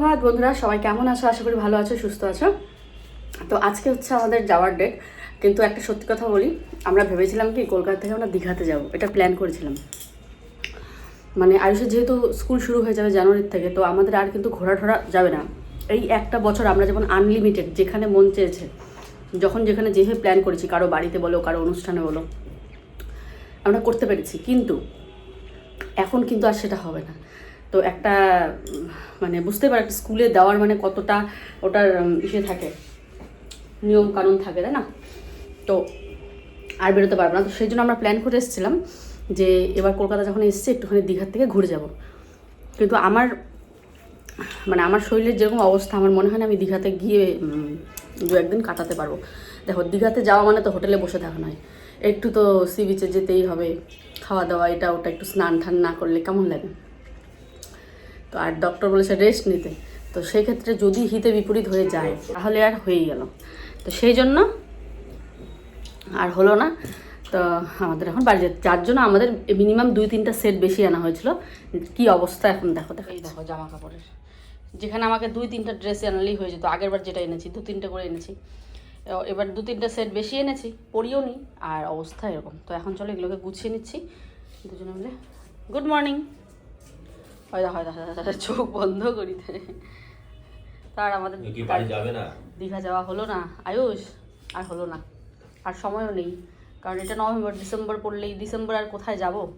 ধন্যবাদ বন্ধুরা, সবাই কেমন আছো? আশা করি ভালো আছো, সুস্থ আছো। তো আজকে হচ্ছে আমাদের যাওয়ার ডেট কিন্তু একটা সত্যি কথা বলি, আমরা ভেবেছিলাম কি কলকাতা থেকে আমরা দীঘাতে যাব, এটা প্ল্যান করেছিলাম। মানে আয়ুষের যেহেতু স্কুল শুরু হয়ে যাবে জানুয়ারির থেকে, তো আমাদের আর কিন্তু ঘোরা ঠোরা যাবে না। এই একটা বছর আমরা যেমন আনলিমিটেড যেখানে মন চেয়েছে, যখন যেখানে যেভাবে প্ল্যান করেছি, কারও বাড়িতে বলো, কারও অনুষ্ঠানে বলো, আমরা করতে পেরেছি। কিন্তু এখন কিন্তু আর সেটা হবে না। তো একটা মানে বুঝতে পারে একটা স্কুলে দেওয়ার মানে কতটা ওটার ইসে থাকে, নিয়ম কানুন থাকে, তাই না? তো আর বেরোতে পারব না। তো সেই জন্য আমরা প্ল্যান করে এসেছিলাম যে এবার কলকাতা যখন এসেছি, একটুখানি দীঘার থেকে ঘুরে যাব। কিন্তু আমার মানে আমার শরীরের যেরকম অবস্থা, আমার মনে হয় না আমি দীঘাতে গিয়ে দু একদিন কাটাতে পারব। দেখো, দীঘাতে যাওয়া মানে তো হোটেলে বসে থাকা নয়। একটু তো সি বিচে যেতেই হবে, খাওয়া দাওয়া, এটা ওটা, একটু স্নান টান না করলে কেমন লাগে? তো আর ডক্টর বলেছে রেস্ট নিতে। তো সেক্ষেত্রে যদি হিতে বিপরীত হয়ে যায়, তাহলে আর হয়েই গেল। তো সেই জন্য আর হলো না। তো আমাদের এখন বাড়ি যার জন্য আমাদের মিনিমাম দুই তিনটা সেট বেশি আনা হয়েছিল। কি অবস্থা এখন দেখো দেখো। দেখো জামা কাপড়ের। যেখানে আমাকে দুই তিনটা ড্রেস আনলেই হয়ে যেত। আগের বার যেটা এনেছি, দু তিনটে করে এনেছি। এবার দু তিনটা সেট বেশি এনেছি, পরিও নি। আর অবস্থা এরকম। তো এখন চলো এগুলোকে গুছিয়ে নিচ্ছি। দুজনে মিলে। গুড মর্নিং হয় হয় চোখ বন্ধ করি। তার আমাদের যাবে না? দীঘা যাওয়া হলো না। আয়ুষ আর হলো না। আর সময়ও নেই। কারণ এটা নভেম্বর ডিসেম্বর পড়লেই ডিসেম্বর আর কোথায় যাব?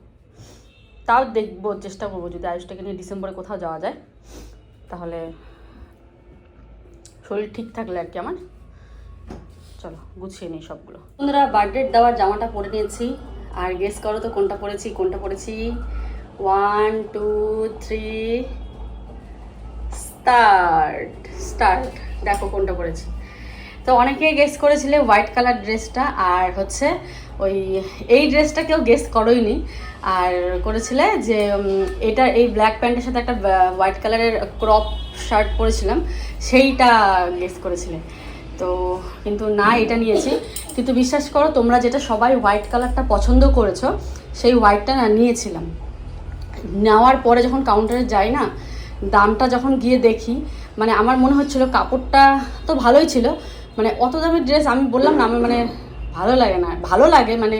তাও দেখব চেষ্টা করব যদি আয়ুষটাকে নিয়ে ডিসেম্বরে কোথাও যাওয়া যায়। তাহলে শরীর ঠিক থাকলে আর কি আমার। চলো গুছিয়ে নিই সবগুলো। বন্ধুরা বার্থডে দেওয়ার জামাটা পরে নিয়েছি। আর গেস করো তো কোনটা পরেছি কোনটা পরেছি? One two three start start দেখো কোনটা পরেছি তো অনেকেই গেস করেছিলে হোয়াইট কালার ড্রেসটা আর হচ্ছে ওই এই ড্রেসটা কেউ গেস করোইনি। আর করেছিলে যে এটা এই ব্ল্যাক প্যান্টের সাথে একটা হোয়াইট কালারের ক্রপ শার্ট পরেছিলাম, সেইটা গেস করেছিলে। তো কিন্তু না, এটা নিয়েছি। কিন্তু বিশ্বাস করো, তোমরা যেটা সবাই হোয়াইট কালারটা পছন্দ করেছ, সেই হোয়াইটটা নিয়েছিলাম। নেওয়ার পরে যখন কাউন্টারে যাই না, দামটা যখন গিয়ে দেখি মানে আমার মনে হচ্ছিল কাপড়টা তো ভালোই ছিল মানে অত দামের ড্রেস আমি বললাম না, আমার মানে ভালো লাগে না, ভালো লাগে মানে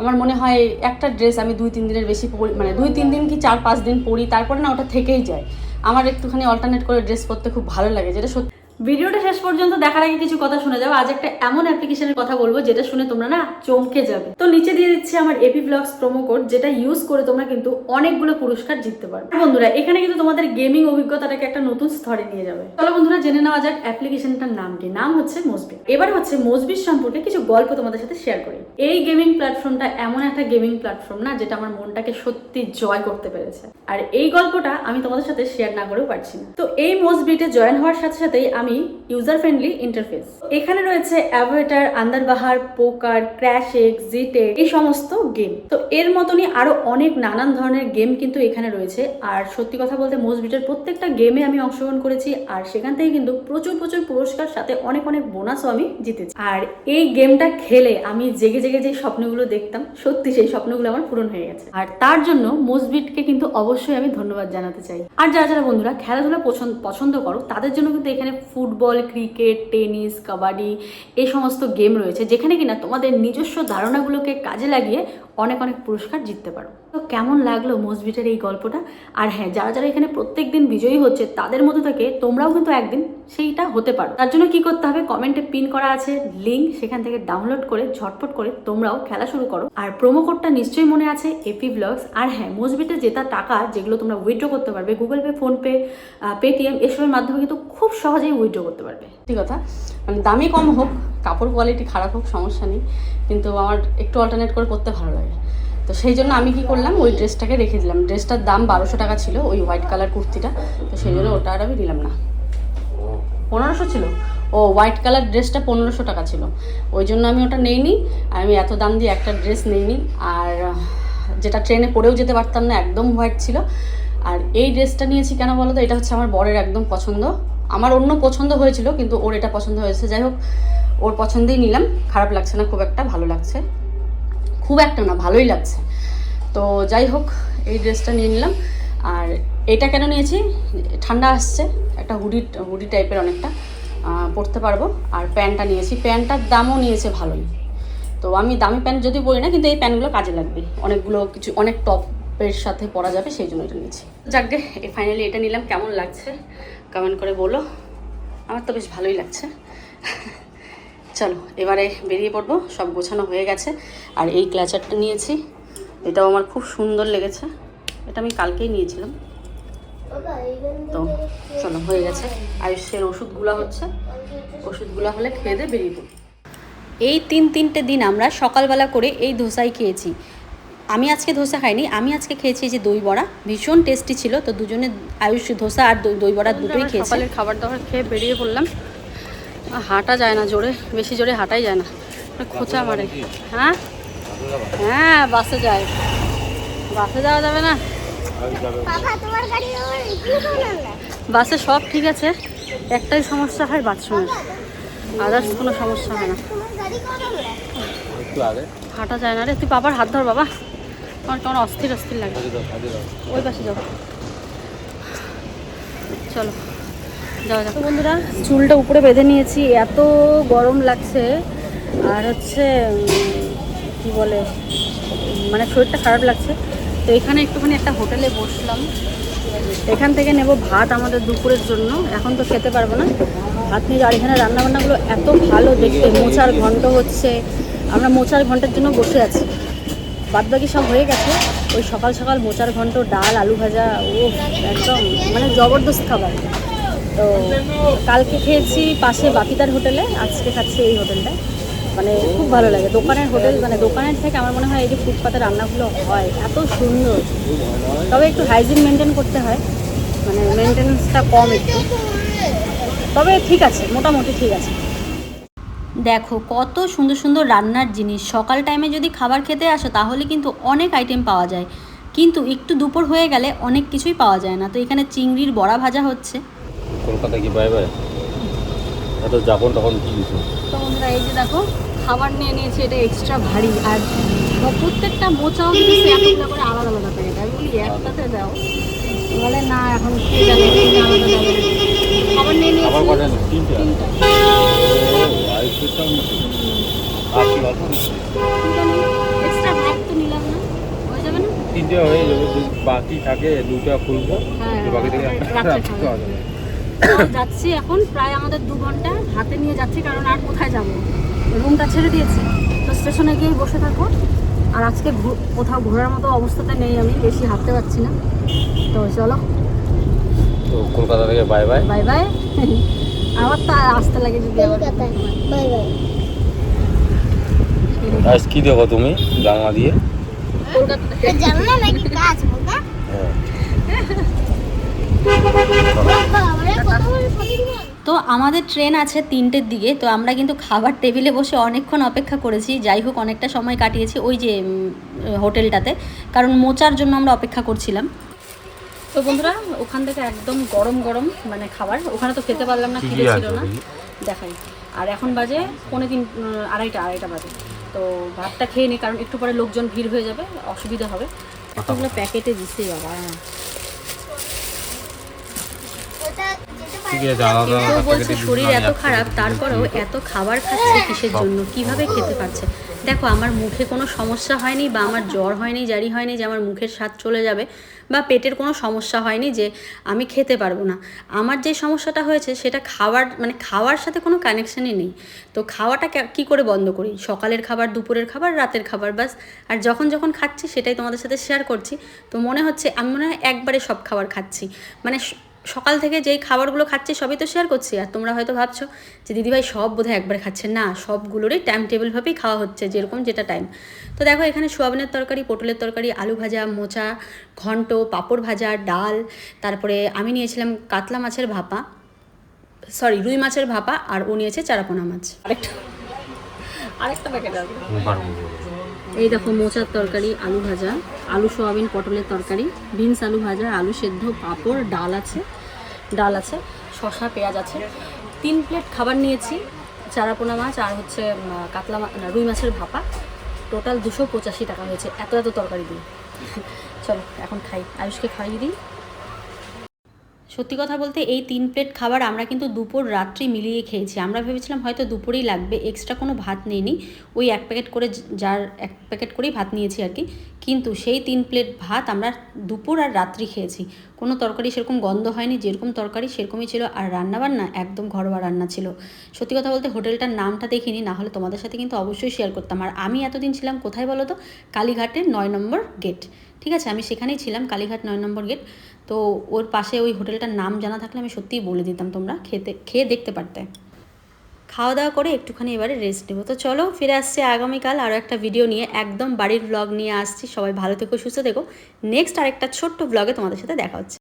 আমার মনে হয় একটা ড্রেস আমি দুই তিন দিনের বেশি পরি মানে দুই তিন দিন কি চার পাঁচ দিন পরি, তারপরে না ওটা থেকেই যায়। আমার একটুখানি অল্টারনেট করে ড্রেস পরতে খুব ভালো লাগে, যেটা সত্যি ভিডিওটা শেষ পর্যন্ত দেখার আগে কিছু কথা শুনে যাব আজ একটা এমন অ্যাপ্লিকেশনের কথা বলব যেটা শুনে তোমরা না চমকে যাবে। তো নিচে দিয়ে দিচ্ছি আমার এপি ব্লগস প্রোমো কোড যেটা ইউজ করে তোমরা কিন্তু অনেকগুলো পুরস্কার জিততে পারবে। বন্ধুরা, এখানে কিন্তু তোমাদের গেমিং অভিজ্ঞতাটাকে একটা নতুন স্তরে নিয়ে যাবে। চলো বন্ধুরা, জেনে নেওয়া যাক অ্যাপ্লিকেশনটার নাম কি নাম হচ্ছে মোজবি এবার হচ্ছে মোজবির সম্পর্কে কিছু গল্প তোমাদের সাথে শেয়ার করি। এই গেমিং প্ল্যাটফর্মটা এমন একটা গেমিং প্ল্যাটফর্ম না, যেটা আমার মনটাকে সত্যি জয় করতে পেরেছে। আর এই গল্পটা আমি তোমাদের সাথে শেয়ার না করেও পারছি না। তো এই মোজবিটে জয়েন হওয়ার সাথে সাথেই আমি ইউজার ফ্রেন্ডলি ইন্টারফেস এখানে রয়েছে অ্যাভেটার আন্দারবাহার পোকার ক্র্যাশ এক্স জিটেক এই সমস্ত গেম তো এর মতনই আরও অনেক নানান ধরনের গেম কিন্তু এখানে রয়েছে। আর সত্যি কথা বলতে মোজবিটের প্রত্যেকটা গেমে আমি অংশগ্রহণ করেছি। আর সেখান থেকে কিন্তু প্রচুর প্রচুর পুরস্কার, সাথে অনেক অনেক বোনাসও আমি জিতেছি। আর এই গেমটা খেলে আমি জেগে জেগে যে স্বপ্নগুলো দেখতাম, সত্যি সেই স্বপ্নগুলো আমার পূরণ হয়ে গেছে। আর তার জন্য মোজবিটকে কিন্তু অবশ্যই আমি ধন্যবাদ জানাতে চাই। আর যারা যারা বন্ধুরা খেলাধুলা পছন্দ করো, তাদের জন্য কিন্তু এখানে ফুটবল, ক্রিকেট, টেনিস, কাবাডি এই সমস্ত গেম রয়েছে, যেখানে কিনা তোমাদের নিজস্ব ধারণাগুলোকে কাজে লাগিয়ে অনেক অনেক পুরস্কার জিততে পারো। তো কেমন লাগল মসবিটের এই গল্পটা? আর হ্যাঁ যারা যারা এখানে প্রত্যেক দিন বিজয়ী হচ্ছে, তাদের মধ্যে থেকে তোমরাও কিন্তু একদিন সেইটা হতে পারো। তার জন্য কি করতে হবে? কমেন্টে পিন করা আছে লিঙ্ক সেখান থেকে ডাউনলোড করে, ঝটপট করে তোমরাও খেলা শুরু করো। আর প্রোমো কোডটা নিশ্চয়ই মনে আছে এপি ব্লগস আর হ্যাঁ মসবিটে জেতা টাকা, যেগুলো তোমরা উইথড্র করতে পারবে গুগল পে ফোনপে পেটিএম এসবের মাধ্যমে কিন্তু খুব সহজেই উইথড্র করতে পারবে। ঠিক কথা মানে দামি কম হোক কাপড় কোয়ালিটি খারাপ হোক, সমস্যা নেই। কিন্তু আমার একটু অল্টারনেট করে পরতে ভালো লাগে। তো সেই জন্য আমি কি করলাম, ওই ড্রেসটাকে রেখে দিলাম। ড্রেসটার দাম বারোশো টাকা ছিল, ওই হোয়াইট কালার কুর্তিটা। তো সেই জন্য ওটা আর আমি দিলাম না। পনেরোশো ছিল। ও হোয়াইট কালার ড্রেসটা পনেরোশো টাকা ছিল। ওই জন্য আমি ওটা নেইনি। আমি এত দাম দিয়ে একটা ড্রেস নেইনি। আর, যেটা ট্রেনে পরেও যেতে পারতাম না, একদম হোয়াইট ছিল। আর এই ড্রেসটা নিয়েছি কেন বলো তো? এটা হচ্ছে আমার বরের একদম পছন্দ। আমার অন্য পছন্দ হয়েছিল, কিন্তু ওর এটা পছন্দ হয়েছে। যাই হোক ওর পছন্দেই নিলাম। খারাপ লাগছে না, খুব একটা ভালো লাগছে। খুব একটা না, ভালোই লাগছে। তো যাই হোক, এই ড্রেসটা নিয়ে নিলাম। আর এটা কেন নিয়েছি? ঠান্ডা আসছে, একটা হুডি হুডি টাইপের অনেকটা পরতে পারব। আর প্যান্টটা নিয়েছি। প্যান্টটার দামও নিয়েছে ভালোই। তো আমি দামি প্যান্ট যদি পরি না, কিন্তু এই প্যান্টগুলো কাজে লাগবে। অনেকগুলো কিছু, অনেক টপের সাথে পরা যাবে, সেই জন্য এটা নিয়েছি। যাকগে ফাইনালি এটা নিলাম। কেমন লাগছে? কমেন্ট করে বলো। আমার তো বেশ ভালোই লাগছে। চলো এবারে বেরিয়ে পড়ব সব গোছানো হয়ে গেছে। আর এই ক্লাচারটা নিয়েছি এটাও আমার খুব সুন্দর লেগেছে। এটা আমি কালকেই নিয়েছিলাম। তো চলো হয়ে গেছে। আয়ুষের ওষুধগুলো হচ্ছে ওষুধগুলো হলে খেয়ে দিয়ে বেরিয়ে পড়ব। এই তিন তিনটে দিন আমরা সকালবেলা করে এই ধোসাই খেয়েছি। আমি আজকে ধোসা খাইনি আমি আজকে খেয়েছি যে দই বড়া। ভীষণ টেস্টি ছিল তো দুজনে আয়ুষ ধোসা আর দই বড়া দুটোই খেয়েছি। সকালের খাবার দাবার খেয়ে বেরিয়ে পড়লাম। হাঁটা যায় না জোরে বেশি জোরে হাঁটাই যায় না। খোঁচা মারে। হ্যাঁ? হ্যাঁ বাসে যায়। বাসে যাওয়া যাবে না? বাসে সব ঠিক আছে। একটাই সমস্যা হয় বাথরুমের। আদার্স কোনো সমস্যা হয় না। তোমার গাড়ি বানানো একটু আগে। হাঁটা যায় না রে। তুই বাবার হাত ধর বাবা। আমার কেমন অস্থির অস্থির লাগে। ওই পাশে যাও। চলো। তো বন্ধুরা, চুলটা উপরে বেঁধে নিয়েছি। এত গরম লাগছে। আর হচ্ছে কি বলে মানে শরীরটা খারাপ লাগছে। তো এখানে একটুখানি একটা হোটেলে বসলাম। এখান থেকে নেব ভাত আমাদের দুপুরের জন্য। এখন তো খেতে পারব না। ভাত নিয়ে আর এখানে রান্নাবান্নাগুলো এত ভালো দেখতে। মোচার ঘন্ট হচ্ছে। আমরা মোচার ঘন্টের জন্য বসে আছি। বাদ বাকি সব হয়ে গেছে। ওই সকাল সকাল মোচার ঘন্ট ডাল, আলু ভাজা ও একদম মানে জবরদস্ত খাবার। তো কালকে খেয়েছি পাশে বাপিতার হোটেলে, আজকে খাচ্ছি এই হোটেলটায় মানে খুব ভালো লাগে। দোকানের হোটেল মানে দোকানের থেকে আমার মনে হয় এই যে ফুটপাতে রান্নাগুলো হয়, এত সুন্দর। তবে একটু হাইজিন মেনটেন করতে হয় মানে মেনটেন্সটা কম একটু। তবে ঠিক আছে, মোটামুটি ঠিক আছে। দেখো, কত সুন্দর সুন্দর রান্নার জিনিস। সকাল টাইমে যদি খাবার খেতে আসো, তাহলে কিন্তু অনেক আইটেম পাওয়া যায়। কিন্তু একটু দুপুর হয়ে গেলে অনেক কিছুই পাওয়া যায় না। তো এখানে চিংড়ির বড়া ভাজা হচ্ছে। কলকাতা কি বাই বাই এত যখন তখন কি কিছু তো বন্ধুরা এই যে দেখো খাবার নিয়ে নিয়েছি এটা এক্সট্রা ভারী। আর প্রত্যেকটা মোচাও কিন্তু এতগুলো করে আলাদা আলাদা প্যাকেট আমি বলি একসাথে দাও বলে না এখন খেয়ে যাবে তিনটে আলাদা যাবে। খাবার নিয়ে নিয়েছি তিনটা? কি এক্সট্রা তো নিলাম না। হয়ে যাবে না? তিনটে হয়ে যাবে বাকি থাকে দুটো খুলবো। হ্যাঁ, বাকি থেকে খাওয়া যাবে। যাচ্ছি এখন প্রায় আমাদের দু ঘণ্টা হাতে নিয়ে যাচ্ছি কারণ আর কোথায় যাব? রুমটা ছেড়ে দিয়েছি তো স্টেশনে গিয়েই বসে থাকো আর আজকে কোথাও ঘোরার মতো অবস্থাতে নেই আমি বেশি হাঁটতে পারছি না। তো চলো। তো কলকাতা থেকে বাই বাই বাই বাই আবার তা আসতে লাগে যদি আবার। বাই বাই আজ কি দেখো তুমি? জানলা দিয়ে? কলকাতা থেকে। নাকি কাজ বাবা হ্যাঁ। তো আমাদের ট্রেন আছে তিনটের দিকে তো আমরা কিন্তু খাবার টেবিলে বসে অনেকক্ষণ অপেক্ষা করেছি। যাই হোক অনেকটা সময় কাটিয়েছি ওই যে হোটেলটাতে কারণ মোচার জন্য আমরা অপেক্ষা করছিলাম। তো বন্ধুরা ওখান থেকে একদম গরম গরম মানে খাবার ওখানে তো খেতে পারলাম না খিদে ছিল না। দেখাই। আর এখন বাজে পৌনে তিন আড়াইটা আড়াইটা বাজে। তো ভাতটা খেয়ে নিই কারণ একটু পরে লোকজন ভিড় হয়ে যাবে অসুবিধা হবে। কতগুলো প্যাকেটে দিচ্ছে বাবা ওটা যেতে পারে ঠিক আছে আলাদা কেউ আলাদা বলছে শরীর এত খারাপ তারপরেও এত খাবার খাচ্ছে কিসের জন্য কীভাবে খেতে পারছে? দেখো আমার মুখে কোনো সমস্যা হয়নি বা আমার জ্বর হয়নি জারি হয়নি যে আমার মুখের স্বাদ চলে যাবে বা পেটের কোনো সমস্যা হয়নি যে আমি খেতে পারব না। আমার যে সমস্যাটা হয়েছে সেটা খাওয়ার মানে খাওয়ার সাথে কোনো কানেকশনই নেই। তো খাওয়াটা কে- করে বন্ধ করি? সকালের খাবার দুপুরের খাবার রাতের খাবার বাস আর যখন যখন খাচ্ছি সেটাই তোমাদের সাথে শেয়ার করছি। তো মনে হচ্ছে আমি মনে হয় একবারে সব খাবার খাচ্ছি। মানে সকাল থেকে যেই খাবারগুলো খাচ্ছি সবই তো শেয়ার করছি। আর তোমরা হয়তো ভাবছ যে, দিদিভাই, সব বোধহয় একবার খাচ্ছে না, সবগুলোরই টাইম টেবিলভাবেই খাওয়া হচ্ছে, যেরকম যেটা টাইম তো দেখো, এখানে সোয়াবিনের তরকারি, পটলের তরকারি, আলু ভাজা, মোচা, ঘন্ট, পাঁপড় ভাজা, ডাল, তারপরে আমি নিয়েছিলাম কাতলা মাছের ভাপা সরি রুই মাছের ভাপা, আর ও নিয়েছে চারাপোনা মাছ। আরেকটা আরেকটা প্যাকেট আছে। এই দেখো মোচার তরকারি, আলু ভাজা, আলু সোয়াবিন, পটলের তরকারি, বিনস আলু ভাজা, আলু সেদ্ধ, পাঁপড়, ডাল আছে ডাল আছে শশা পেঁয়াজ আছে। তিন প্লেট খাবার নিয়েছি চারাপোনা মাছ আর হচ্ছে কাতলা রুই মাছের ভাপা। টোটাল দুশো পঁচাশি টাকা হয়েছে, এত এত তরকারি দিয়ে। চলো, এখন খাই। আয়ুষকে খাইয়ে দিই। সত্যি কথা বলতে এই তিন প্লেট খাবার আমরা কিন্তু দুপুর রাত্রি মিলিয়ে খেয়েছি। আমরা ভেবেছিলাম হয়তো দুপুরেই লাগবে এক্সট্রা কোনো ভাত নেইনি। ওই এক প্যাকেট করে যার এক প্যাকেট করেই ভাত নিয়েছি আর কি। কিন্তু সেই তিন প্লেট ভাত আমরা দুপুর আর রাত্রি খেয়েছি। কোনো তরকারি সেরকম গন্ধ হয়নি, যেরকম তরকারি সেরকমই ছিল আর রান্নাবান্না একদম ঘরোয়া রান্না ছিল। সত্যি কথা বলতে হোটেলটার নামটা দেখিনি, না হলে তোমাদের সাথে কিন্তু অবশ্যই শেয়ার করতাম। আর আমি এতদিন ছিলাম কোথায় বলো তো? কালীঘাটের নয় নম্বর গেট ঠিক আছে, আমি সেখানেই ছিলাম, কালীঘাট নয় নম্বর গেট তো ওর পাশে ওই হোটেলটার নাম জানা থাকলে আমি সত্যিই বলে দিতাম তোমরা, খেতে, খেয়ে দেখতে পারতে। খাওয়া দাওয়া করে একটুখানি এবারে রেস্ট নেব। তো চলো ফিরে আসছি আগামীকাল আরও একটা ভিডিও নিয়ে, একদম বাড়ির ব্লগ নিয়ে আসছি। সবাই ভালো থেকো, সুস্থ থেকো। নেক্সট আরেকটা ছোট্ট ব্লগে তোমাদের সাথে দেখা হচ্ছে।